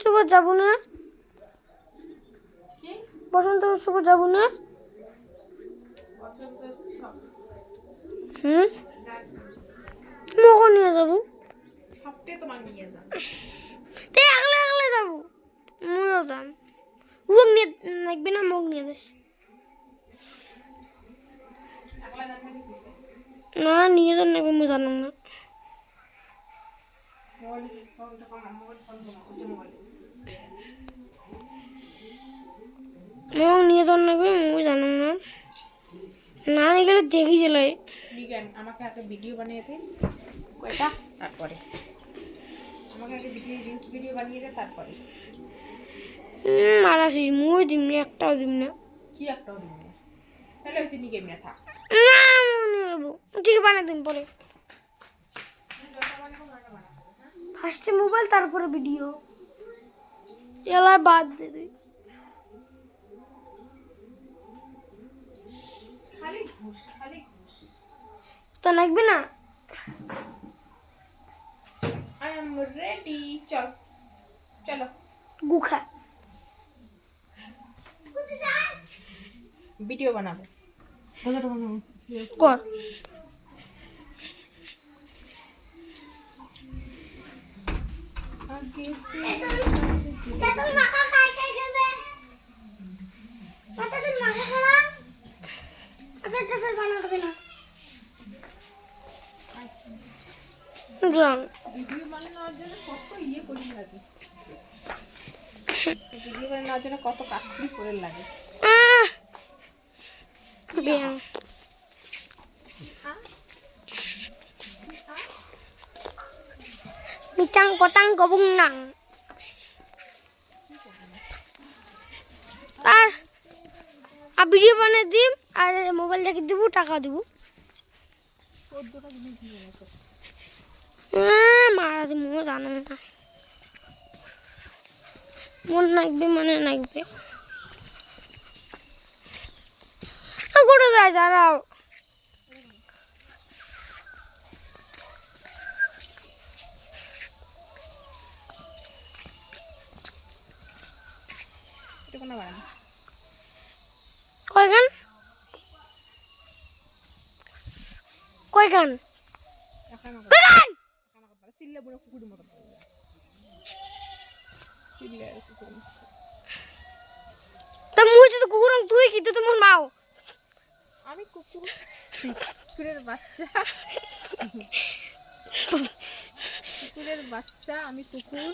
উৎসব যাব না। বসন্ত উৎসব যাব না। হুম? মগো নিয়ে যাব। তাই একলা একলা যাব। ময়ও যাম উক নিয়ে নাকবি না মগ নিয়ে যাস? না নিয়ে যান মই জানো না। মগ নিয়ে যান নাকবে মই জানো না। না নিয়ে গেলে দেখি চলাই বিজ্ঞান আমাকে একটা ভিডিও বানিয়ে দিন কয়টা? তারপরে। আমাকে একটা ভিডিও রিলস ভিডিও বানিয়ে দে তারপরে। আর আসিস মই দিম না একটাও দিম না। কি একটা দিন তাহলে ওই সিনি গেম না থাক। না মনে যাব ঠিক বানিয়ে দিন পরে। ফার্স্টে মোবাইল তারপরে ভিডিও। এলা বাদ দে তুই খালি ঘুষ তো নাকবি না? আই এম রেডি চল চলো। গুখা। ভিডিও বানাবো। কর। কত ইয়ে করে লাগে ভিডিও বানানোর জন্য কত কাঠুরি করে লাগে আহ! Bien. Mitang potang gobung nang. আর আর ভিডিও বানিয়ে দিম আর মোবাইল দেখে দিব টাকা দিব মারা দিব জানো না মন নাকবে মানে করে যায় কয়খান কয়খান কয়খান চিল্লে মতো। তা মুই যদি কুকুরম তুই কি? তুই তোমার মাও। আমি কুকুর। কুকুরের বাচ্চা। কুকুরের বাচ্চা আমি কুকুর।